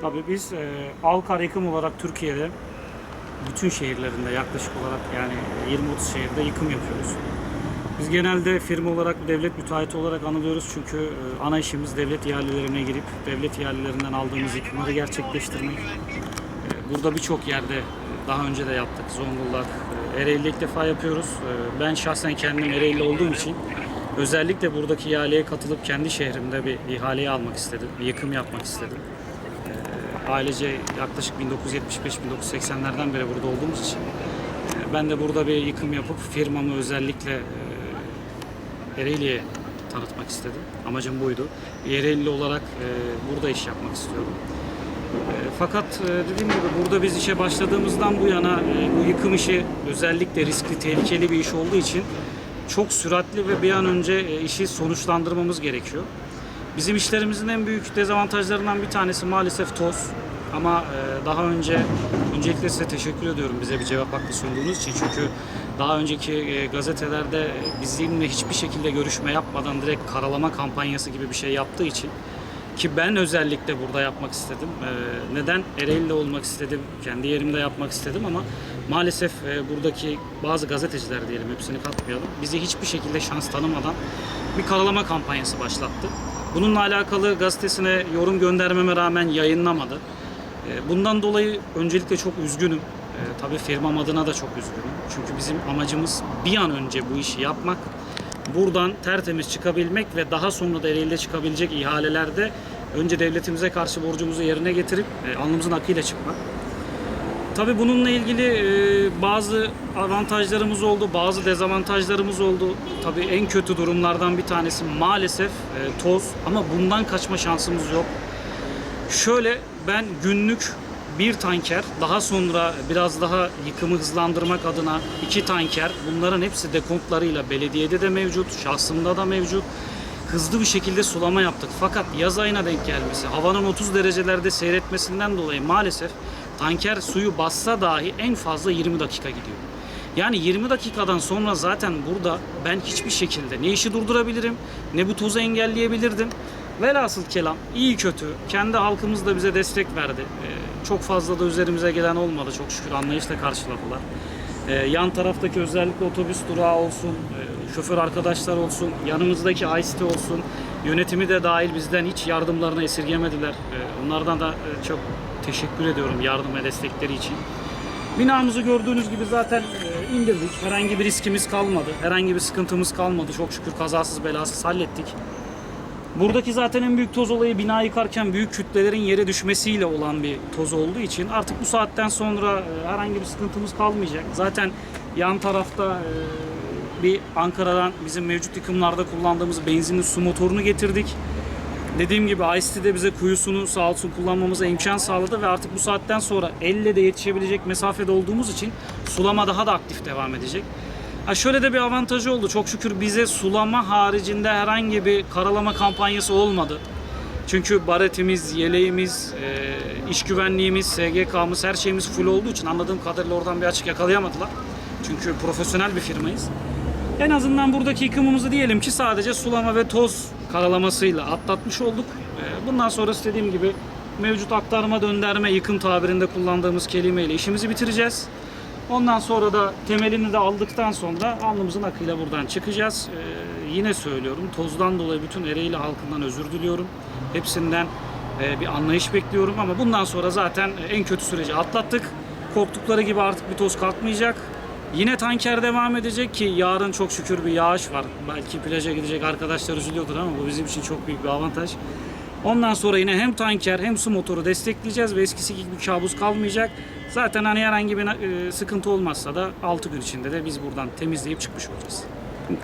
Tabii biz e, Alkar yıkım olarak Türkiye'de bütün şehirlerinde yaklaşık olarak yani 20-30 şehirde yıkım yapıyoruz. Biz genelde firma olarak devlet müteahhiti olarak anılıyoruz çünkü e, ana işimiz devlet ihalelerine girip devlet ihalelerinden aldığımız yıkımları gerçekleştirmek. E, Burada birçok yerde e, daha önce de yaptık. Zonguldak, e, Ereğli'de ilk defa yapıyoruz. E, Ben şahsen kendim Ereğli olduğum için özellikle buradaki ihaleye katılıp kendi şehrimde bir ihaleyi almak istedim. Bir yıkım yapmak istedim. Ailece yaklaşık 1975-1980'lerden beri burada olduğumuz için e, ben de burada bir yıkım yapıp firmamı özellikle e, Ereğli'ye tanıtmak istedim. Amacım buydu. Bir Ereğli olarak e, burada iş yapmak istiyorum. E, Fakat dediğim gibi burada biz işe başladığımızdan bu yana bu yıkım işi özellikle riskli, tehlikeli bir iş olduğu için çok süratli ve bir an önce işi sonuçlandırmamız gerekiyor. Bizim işlerimizin en büyük dezavantajlarından bir tanesi maalesef toz. Ama e, daha önce öncelikle size teşekkür ediyorum bize bir cevap hakkı sunduğunuz için. Çünkü daha önceki e, gazetelerde e, bizimle hiçbir şekilde görüşme yapmadan direkt karalama kampanyası gibi bir şey yaptığı için ki ben özellikle burada yapmak istedim. Neden? Ereğli'de olmak istedim, kendi yerimde yapmak istedim ama maalesef buradaki bazı gazeteciler diyelim hepsini katmayalım. Bizi hiçbir şekilde şans tanımadan bir karalama kampanyası başlattı. Bununla alakalı gazetesine yorum göndermeme rağmen yayınlamadı. Ee, bundan dolayı öncelikle çok üzgünüm. Ee, tabii firmam adına da çok üzgünüm. Çünkü bizim amacımız bir an önce bu işi yapmak buradan tertemiz çıkabilmek ve daha sonra da Ereğli'de çıkabilecek ihalelerde önce devletimize karşı borcumuzu yerine getirip e, alnımızın akıyla çıkmak. Tabii bununla ilgili e, bazı avantajlarımız oldu, bazı dezavantajlarımız oldu. Tabii en kötü durumlardan bir tanesi maalesef e, toz ama bundan kaçma şansımız yok. Şöyle ben günlük bir tanker, daha sonra biraz daha yıkımı hızlandırmak adına iki tanker, bunların hepsi dekontlarıyla belediyede de mevcut, şahsımda da mevcut. Hızlı bir şekilde sulama yaptık. Fakat yaz ayına denk gelmesi, havanın 30 derecelerde seyretmesinden dolayı maalesef tanker suyu bassa dahi en fazla 20 dakika gidiyor. Yani 20 dakikadan sonra zaten burada ben hiçbir şekilde ne işi durdurabilirim, ne bu tozu engelleyebilirdim. Velhasıl kelam iyi kötü kendi halkımız da bize destek verdi. Ee, çok fazla da üzerimize gelen olmadı çok şükür anlayışla karşıladılar. Ee, yan taraftaki özellikle otobüs durağı olsun, e, şoför arkadaşlar olsun, yanımızdaki ICT olsun, yönetimi de dahil bizden hiç yardımlarını esirgemediler. Ee, onlardan da e, çok teşekkür ediyorum yardım ve destekleri için. Binamızı gördüğünüz gibi zaten e, indirdik. Herhangi bir riskimiz kalmadı. Herhangi bir sıkıntımız kalmadı. Çok şükür kazasız belasız hallettik. Buradaki zaten en büyük toz olayı bina yıkarken büyük kütlelerin yere düşmesiyle olan bir toz olduğu için artık bu saatten sonra e, herhangi bir sıkıntımız kalmayacak. Zaten yan tarafta e, bir Ankara'dan bizim mevcut yıkımlarda kullandığımız benzinli su motorunu getirdik. Dediğim gibi ICT de bize kuyusunu sağ olsun kullanmamıza imkan sağladı ve artık bu saatten sonra elle de yetişebilecek mesafede olduğumuz için sulama daha da aktif devam edecek. Ha şöyle de bir avantajı oldu. Çok şükür bize sulama haricinde herhangi bir karalama kampanyası olmadı. Çünkü baretimiz, yeleğimiz, e, iş güvenliğimiz, SGK'mız her şeyimiz full olduğu için anladığım kadarıyla oradan bir açık yakalayamadılar. Çünkü profesyonel bir firmayız. En azından buradaki yıkımımızı diyelim ki sadece sulama ve toz karalamasıyla atlatmış olduk. E, Bundan sonra dediğim gibi mevcut aktarma dönderme yıkım tabirinde kullandığımız kelimeyle işimizi bitireceğiz. Ondan sonra da temelini de aldıktan sonra alnımızın akıyla buradan çıkacağız. Ee, yine söylüyorum tozdan dolayı bütün Ereğli halkından özür diliyorum. Hepsinden e, bir anlayış bekliyorum ama bundan sonra zaten en kötü süreci atlattık. Korktukları gibi artık bir toz kalkmayacak. Yine tanker devam edecek ki yarın çok şükür bir yağış var. Belki plaja gidecek arkadaşlar üzülüyordur ama bu bizim için çok büyük bir avantaj. Ondan sonra yine hem tanker hem su motoru destekleyeceğiz ve eskisi gibi bir kabus kalmayacak. Zaten hani herhangi bir e, sıkıntı olmazsa da 6 gün içinde de biz buradan temizleyip çıkmış olacağız.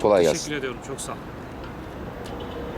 Kolay gelsin. Teşekkür ediyorum. Çok sağ olun.